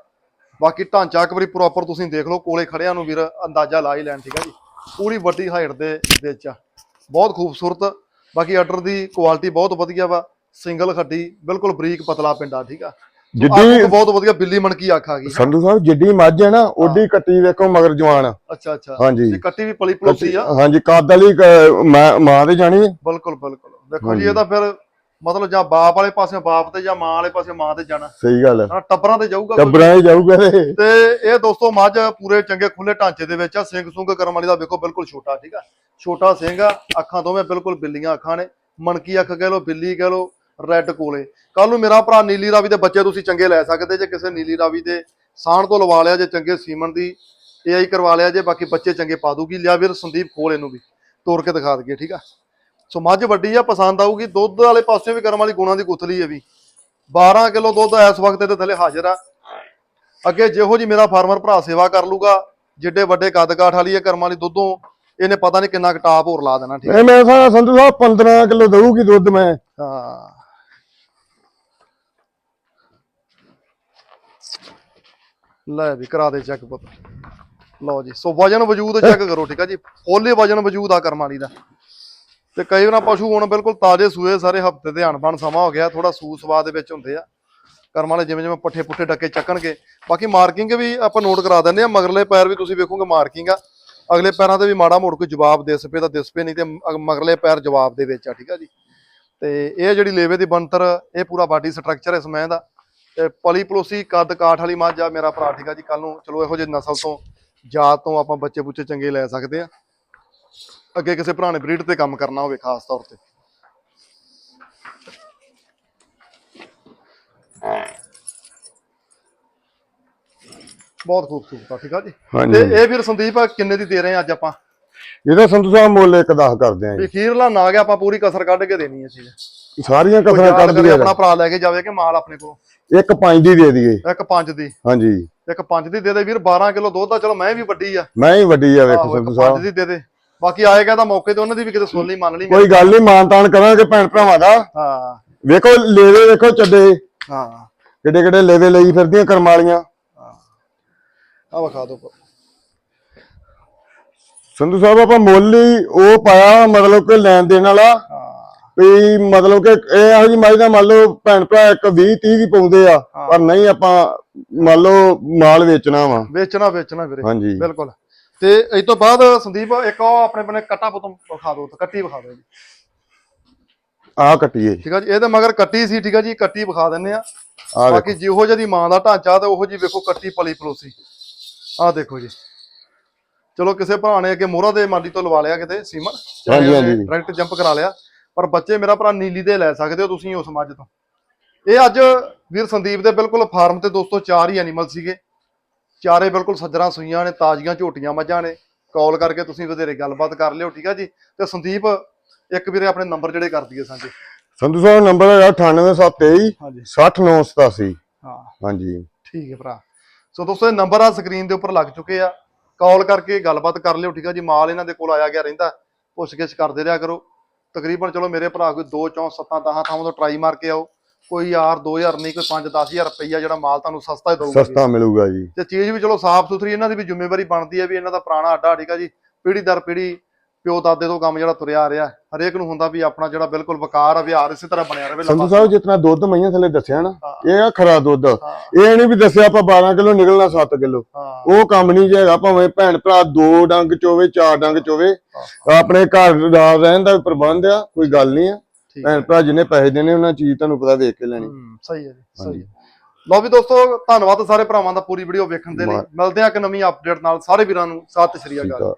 ਬਾਕੀ ਢਾਂਚਾ ਇੱਕ ਵਾਰੀ ਪ੍ਰੋਪਰ ਤੁਸੀਂ ਦੇਖ ਲਓ ਕੋਲੇ ਖੜਿਆਂ ਨੂੰ ਵੀਰ ਅੰਦਾਜ਼ਾ ਲਾ ਹੀ ਲੈਣ ਠੀਕ ਹੈ ਜੀ। ਪੂਰੀ ਵੱਡੀ ਹਾਈਟ ਦੇ ਵਿੱਚ ਆ। ਬਹੁਤ ਖੂਬਸੂਰਤ ਬਾਕੀ ਆਰਡਰ ਦੀ ਕੁਆਲਿਟੀ ਬਹੁਤ ਵਧੀਆ ਵਾ ਸਿੰਗਲ ਖੱਡੀ ਬਿਲਕੁਲ ਬਰੀਕ ਪਤਲਾ ਪਿੰਡਾ ਠੀਕ ਆ? ਜਿੱਡੀ ਬਹੁਤ ਵਧੀਆ ਬਿੱਲੀ ਮਣਕੀ ਅੱਖ ਆ ਗਈ। ਸੰਧੂ ਸਾਹਿਬ ਜਿੱਡੀ ਮੱਝ ਹੈ ਨਾ ਓਡੀ ਕੱਟੀ ਵੇਖੋ ਮਗਰ ਜਵਾਨ। ਅੱਛਾ ਅੱਛਾ। ਹਾਂਜੀ। ਤੇ ਕੱਟੀ ਵੀ ਪਲੀ ਪਲੋਸੀ ਆ। ਹਾਂਜੀ ਕੱਦ ਵਾਲੀ ਮਾਂ ਮਾਂ ਤੇ ਜਾਣੀ ਹੈ। ਬਿਲਕੁਲ ਬਿਲਕੁਲ। ਦੇਖੋ ਜੀ ਹਾਂਜੀ। ਇਹਦਾ ਫਿਰ ਮਤਲਬ ਜਾਂ ਬਾਪ ਵਾਲੇ ਪਾਸੇ ਬਾਪ ਤੇ ਜਾਂ ਮਾਂ ਵਾਲੇ ਪਾਸੇ ਮਾਂ ਤੇ ਜਾਣਾ। ਸਹੀ ਗੱਲ ਹੈ। ਟੱਬਰਾਂ ਤੇ ਜਾਊਗਾ। ਟੱਬਰਾਂ ਹੀ ਜਾਊਗਾ ਤੇ ਤੇ ਇਹ ਦੋਸਤੋ ਮੱਝ ਪੂਰੇ ਚੰਗੇ ਖੁੱਲੇ ਢਾਂਚੇ ਦੇ ਵਿੱਚ ਆ ਸਿੰਘ ਸੁੰਗ ਕਰਮ ਵਾਲੀ ਦਾ ਵੇਖੋ ਬਿਲਕੁਲ ਛੋਟਾ ਠੀਕ ਆ? ਛੋਟਾ ਸਿੰਘ ਆ, ਅੱਖਾਂ ਦੋਵੇਂ ਬਿਲਕੁਲ ਬਿੱਲੀਆਂ ਅੱਖਾਂ ਨੇ। ਮਣਕੀ ਅੱਖ ਕਹਿ ਲਓ, ਬਿੱਲੀ ਕਹਿ ਲਓ ਰੈੱਡ ਕੋਲੇ। ਕੱਲ ਨੂੰ ਮੇਰਾ ਭਰਾ ਨੀਲੀ ਰਾਵੀ ਦੇ ਬੱਚੇ ਤੁਸੀਂ ਚੰਗੇ ਲੈ ਸਕਦੇ ਜੇ ਕਿਸੇ ਨੀਲੀ ਰਾਵੀ ਦੇ ਸਾਣ ਤੋਂ ਲਵਾ ਲਿਆ, ਜੇ ਚੰਗੇ ਸੀਮਨ ਦੀ ਏਆਈ ਕਰਵਾ ਲਿਆ ਜੇ, ਬਾਕੀ ਬੱਚੇ ਚੰਗੇ ਪਾ ਦੂਗੀ। ਲਿਆ ਵੀਰ ਸੰਦੀਪ ਖੋਲ ਇਹਨੂੰ ਵੀ ਤੋੜ ਕੇ ਦਿਖਾ ਦਈਏ, ਠੀਕ ਆ? ਸੋ ਮੱਝ ਵੱਡੀ ਆ, ਪਸੰਦ ਆਊਗੀ। ਦੁੱਧ ਵਾਲੇ ਪਾਸੇ ਵੀ ਕਰਮ ਵਾਲੀ ਗੁਣਾਂ ਦੀ ਗੁੱਥਲੀ ਹੈ ਵੀ। 12 ਕਿਲੋ ਦੁੱਧ ਇਸ ਵਕਤ ਇਹਦੇ ਥੱਲੇ ਹਾਜ਼ਰ ਆ। ਅੱਗੇ ਜਿਹੋ ਜੀ ਮੇਰਾ ਫਾਰਮਰ ਭਰਾ ਸੇਵਾ ਕਰ ਲੂਗਾ, ਜਿੱਡੇ ਵੱਡੇ ਕੱਦ ਕਾਠ ਵਾਲੀ ਹੈ ਕਰਮ ਵਾਲੀ ਦੁੱਧੋਂ ਇਹਨੇ ਪਤਾ ਨਹੀਂ ਕਿੰਨਾ ਕਟਾਪ ਹੋਰ ਲਾ ਦੇਣਾ ਠੀਕ ਇਹ ਮੈਂ ਸਾਰਾ ਸੰਧੂ ਸਾਹਿਬ 15 ਕਿਲੋ ਦਊਗੀ ਦੁੱਧ ਮੈਂ। ਹਾਂ। ਲੈ ਵੀ ਕਰਾ ਦੇ ਚੈੱਕ ਪੁੱਤ। ਲਓ ਜੀ ਸੋ ਵਜਨ ਵਜੂਦ ਚੈੱਕ ਕਰੋ ਠੀਕ ਆ ਜੀ। ਫੁੱਲੇ ਵਜਨ ਵਜੂਦ ਆ ਕਰਮ ਵਾਲੀ ਦਾ। ਤੇ ਕਈ ਵਾਰ ਪਸ਼ੂ ਹੁਣ ਬਿਲਕੁਲ ਤਾਜ਼ੇ ਸੂਏ ਸਾਰੇ ਹਫ਼ਤੇ ਦੇ ਹਣ ਬਣ ਸਮਾਂ ਹੋ ਗਿਆ ਥੋੜਾ ਸੂ ਸਵਾਦ ਦੇ ਵਿੱਚ ਹੁੰਦੇ ਆ। ਕਰਮ ਵਾਲੇ ਜਿਵੇਂ ਜਿਵੇਂ ਪੱਠੇ ਪੁੱਠੇ ਡੱਕੇ ਚੱਕਣਗੇ। ਬਾਕੀ ਮਾਰਕਿੰਗ ਵੀ ਆਪਾਂ ਨੋਟ ਕਰਾ ਦਿੰਦੇ ਆ ਮਗਰਲੇ ਪੈਰ ਵੀ ਤੁਸੀਂ ਵੇਖੋਗੇ ਮਾਰਕਿੰਗ ਆ। ਅਗਲੇ ਪੈਰਾਂ ਤੇ ਵੀ ਮਾੜਾ ਮੋੜ ਕੋਈ ਜਵਾਬ ਦੇ ਸਪੇ ਤਾਂ ਦਿਸ ਪਏ, ਨਹੀਂ ਤੇ ਮਗਰਲੇ ਪੈਰ ਜਵਾਬ ਦੇ ਵਿੱਚ ਆ, ਠੀਕ ਆ ਜੀ? ਤੇ ਇਹ ਜਿਹੜੀ ਲੇਵੇ ਦੀ ਬਣਤਰ, ਇਹ ਪੂਰਾ ਬਾਡੀ ਸਟਰਕਚਰ ਇਸ ਮੈਂ ਦਾ। ਤੇ ਪਲੀ ਪਲੋਸੀ, ਕੱਦ ਕਾਠ ਵਾਲੀ ਮੱਝ ਆ ਮੇਰਾ ਭਰਾ, ਠੀਕ ਆ ਜੀ? ਕੱਲ ਨੂੰ ਚਲੋ ਇਹੋ ਜਿਹੇ ਨਸਲ ਤੋਂ, ਜਾਤ ਤੋਂ ਆਪਾਂ ਬੱਚੇ ਬੁੱਚੇ ਚੰਗੇ ਲੈ ਸਕਦੇ ਆ। ਅੱਗੇ ਕਿਸੇ ਭਰਾ ਨੇ ਬਰੀਡ ਤੇ ਕੰਮ ਕਰਨਾ ਹੋਵੇ ਖਾਸ ਤੌਰ ਤੇ। ਬਹੁਤ ਖੂਬਸੂਰਤ ਆ ਠੀਕ ਆ ਜੀ। ਤੇ ਹਾਂਜੀ। ਇਹ ਫਿਰ ਸੰਦੀਪ ਕਿੰਨੇ ਦੀ ਦੇ ਰਹੇ ਆ ਅੱਜ ਆਪਾਂ? ਇਹਦਾ ਸੰਧੂ ਸਾਹਿਬ ਮੁੱਲ ਇੱਕ 10 ਕਰਦੇ ਆਂ ਵੀ ਅਖੀਰਲਾ ਨਾ ਗਿਆ ਆਪਾਂ ਪੂਰੀ ਕਸਰ ਕੱਢ ਕੇ ਦੇਣੀ ਹੈ ਚੀਜ਼। ਸਾਰੀਆਂ ਕਸਰਾਂ ਯਾਦ ਕੱਢ ਕਰੇ ਦਈਏ ਆਪਣਾ ਭਰਾ ਲੈ ਕੇ ਜਾਵੇ ਕਿ ਮਾਲ ਆਪਣੇ ਕੋਲ? ਇੱਕ ਪੰਜ ਦੀ ਦੇ ਦਈਏ। ਇੱਕ ਪੰਜ ਦੀ। ਹਾਂਜੀ। ਇੱਕ ਪੰਜ ਦੀ ਦੇ ਦੇ ਵੀਰ 12 ਕਿਲੋ ਦੁੱਧ ਦਾ ਚਲੋ ਮੈਂ ਵੀ ਵੱਡੀ ਆ। ਮੈਂ ਹੀ ਵੱਡੀ ਆ ਵੇਖੋ ਆਹੋ, ਇੱਕ ਸੰਧੂ ਪੰਜ ਸਾਹਿਬ ਦੀ ਦੇ ਦੇ। ਬਾਕੀ ਆਏਗਾ ਤਾਂ ਮੌਕੇ ਤੇ ਉਹਨਾਂ ਦੀ ਵੀ ਕਿਤੇ ਸੁਣ ਲਈ ਮੰਨ ਲਈ ਕੋਈ ਗੱਲ ਨਹੀਂ ਮਾਨਤਾਨ ਕਰਾਂਗੇ ਭੈਣ ਭਰਾਵਾਂ ਦਾ। ਹਾਂ। ਵੇਖੋ ਲੇਵੇ ਵੇਖੋ ਚੱਡੇ। ਹਾਂ। ਕਿੱਡੇ ਕਿੱਡੇ ਲੇਵੇ ਲਈ ਫਿਰਦੀਆਂ ਕਰਮਾਲੀਆਂ ਆ ਵਿਖਾ ਦੋ ਸੰਧੂ ਸਾਹਿਬ ਆਪਾਂ ਮੁੱਲ ਹੀ ਉਹ ਪਾਇਆ ਮਤਲਬ ਕਿ ਲੈਣ ਦੇਣ ਵਾਲਾ। ਵੀ ਮਤਲਬ ਕਿ ਇਹ ਇਹੋ ਜਿਹੀ ਮਾਈ ਦਾ ਮੰਨ ਲਓ ਭੈਣ ਭਰਾ ਇੱਕ 20 30 ਦੀ ਪਾਉਂਦੇ ਆ। ਪਰ ਨਹੀਂ ਆਪਾਂ ਮੰਨ ਲਓ ਮਾਲ ਵੇਚਣਾ ਵਾ। ਵੇਚਣਾ ਵੇਚਣਾ ਵੀਰੇ। ਹਾਂਜੀ। ਬਿਲਕੁਲ। ਤੇ ਇਸ ਤੋਂ ਬਾਅਦ ਸੰਦੀਪ ਇੱਕ ਉਹ ਆਪਣੇ ਬਨੇ ਕੱਟਾ ਪੁੱਤ ਵਿਖਾ ਦਿਓ ਕੱਟੀ ਵਿਖਾ ਦਿਓ ਜੀ। ਆਹ ਕੱਟੀਏ ਠੀਕ ਆ ਜੀ ਇਹਦੇ ਮਗਰ ਕੱਟੀ ਸੀ ਠੀਕ ਆ ਜੀ ਕੱਟੀ ਵਿਖਾ ਦਿੰਨੇ ਆ। ਬਾਕੀ ਜਿਹੋ ਜਿਹੀ ਮਾਂ ਦਾ ਢਾਂਚਾ ਤੇ ਉਹੋ ਜੀ ਵੇਖੋ ਕੱਟੀ ਪਲੀ ਪਲੋਸੀ। ਆਹ ਦੇਖੋ ਜੀ। ਚਲੋ ਕਿਸੇ ਭਰਾ ਨੇ ਅੱਗੇ ਮੋਹਰਾ ਦੇ ਮਾਲੀ ਤੋਂ ਲਵਾ ਲਿਆ ਕਿਤੇ ਸੀਮਨ। ਹਾਂਜੀ, ਹਾਂਜੀ। ਡਾਇਰੈਕਟ ਜੰਪ ਕਰਾ ਲਿਆ। ਪਰ ਬੱਚੇ ਮੇਰਾ ਭਰਾ ਨੀਲੀ ਦੇ ਲੈ ਸਕਦੇ ਹੋ ਤੁਸੀਂ ਉਸ ਮੱਝ ਤੋਂ। ਇਹ ਅੱਜ ਵੀਰ ਸੰਦੀਪ ਦੇ ਬਿਲਕੁਲ ਫਾਰਮ ਤੇ ਦੋਸਤੋ ਚਾਰ ਹੀ ਐਨੀਮਲ ਸੀਗੇ। ਚਾਰੇ ਬਿਲਕੁਲ ਸੱਜਰਾਂ ਸੂਈਆਂ ਨੇ ਤਾਜ਼ੀਆਂ ਝੋਟੀਆਂ ਮੱਝਾਂ ਨੇ। ਕਾਲ ਕਰਕੇ ਤੁਸੀਂ ਵਧੇਰੇ ਗੱਲਬਾਤ ਕਰ ਲਿਓ ਠੀਕ ਆ ਜੀ? ਤੇ ਸੰਦੀਪ ਇੱਕ ਵੀਰੇ ਆਪਣੇ ਨੰਬਰ ਜਿਹੜੇ ਕਰ ਦਈਏ ਸਾਂਝੇ। ਸੰਧੂ ਸਾਹਿਬ ਨੰਬਰ ਹੈਗਾ 98723 ਹਾਂਜੀ। 60987 ਹਾਂ। ਹਾਂਜੀ। ਠੀਕ ਹੈ ਭਰਾ। ਸੋ ਦੋਸਤੋ ਇਹ ਨੰਬਰ ਆ ਸਕਰੀਨ ਦੇ ਉੱਪਰ ਲੱਗ ਚੁੱਕੇ ਆ। ਕਾਲ ਕਰਕੇ ਗੱਲਬਾਤ ਕਰ ਲਿਓ ਠੀਕ ਆ ਜੀ? ਮਾਲ ਇਹਨਾਂ ਦੇ ਕੋਲ ਆਇਆ ਗਿਆ ਰਹਿੰਦਾ। ਪੁੱਛ-ਗਿੱਛ ਕਰਦੇ ਰਿਹਾ ਕਰੋ। ਤਕਰੀਬਨ ਚਲੋ ਮੇਰੇ ਭਰਾ ਕੋਈ 2 4 7 10 ਥਾਵਾਂ ਤੋਂ ਟਰਾਈ ਮਾਰ ਕੇ ਆਓ। ਕੋਈ ਯਾਰ 2000 ਨਹੀਂ ਕੋਈ 5 10000 ਰੁਪਈਆ ਜਿਹੜਾ ਮਾਲ ਤੁਹਾਨੂੰ ਸਸਤਾ ਹੀ ਦਊਗਾ। ਸਸਤਾ ਮਿਲੂਗਾ ਜੀ। ਤੇ ਚੀਜ਼ ਵੀ ਚਲੋ ਸਾਫ਼ ਸੁਥਰੀ ਇਹਨਾਂ ਦੀ ਵੀ ਜ਼ਿੰਮੇਵਾਰੀ ਬਣਦੀ ਹੈ ਵੀ ਇਹਨਾਂ ਦਾ ਪੁਰਾਣਾ ਅੱਡਾ ਠੀਕ ਆ ਜੀ? ਪੀੜੀ ਦਰ ਪੀੜੀ ਪਿਓ ਦਾਦੇ ਤੋਂ ਕੰਮ ਜਿਹੜਾ ਤੁਰਿਆ ਆ ਰਿਹਾ ਹਰੇਕ ਨੂੰ ਹੁੰਦਾ ਵੀ ਆਪਣਾ ਜਿਹੜਾ ਬਿਲਕੁਲ ਵਕਾਰ ਆ ਵਿਹਾਰ ਇਸੇ ਤਰ੍ਹਾਂ ਬਣਿਆ ਰਹੇ ਸੰਧੂ ਸਾਹਿਬ ਜਿਤਨਾ ਦੁੱਧ ਮਈਆਂ ਥੱਲੇ ਦੱਸਿਆ ਨਾ। ਇਹ ਆ ਖਰਾ ਦੁੱਧ। ਇਹ ਨਹੀਂ ਵੀ ਦੱਸਿਆ ਆਪਾਂ 12 ਕਿਲੋ ਨਿਕਲਣਾ 7 ਕਿਲੋ। ਉਹ ਕੰਮ ਨਹੀਂ ਜਾਏਗਾ ਭਾਵੇਂ ਭੈਣ ਭਰਾ ਦੋ ਡੰਗ ਚੋਵੇ ਚਾਰ ਡੰਗ ਚੋਵੇ। ਆਪਣੇ ਘਰ ਦਾ ਰਹਿਣ ਦਾ ਪ੍ਰਬੰਧ ਆ ਕੋਈ ਗੱਲ ਨਹੀਂ ਆ। ਭੈਣ ਭਰਾ ਜਿਹਨੇ ਪੈਸੇ ਦੇਣੇ ਉਹਨਾਂ ਚੀਜ਼ ਤੁਹਾਨੂੰ ਪਤਾ ਦੇਖ ਕੇ ਲੈਣੀ। ਸਹੀ ਹੈ ਜੀ ਸਹੀ। ਹੈ। ਲਓ ਵੀ ਦੋਸਤੋ ਧੰਨਵਾਦ ਸਾਰੇ ਭਰਾਵਾਂ ਦਾ ਪੂਰੀ ਵੀਡੀਓ ਵੇਖਣ ਦੇ ਲਈ। ਮਿਲਦੇ ਆ ਇੱਕ ਨਵੀਂ ਅਪਡੇਟ ਨਾਲ। ਸਾਰੇ ਵੀਰਾਂ ਨੂੰ ਸਤਿ ਸ਼੍ਰੀ ਅਕਾਲ।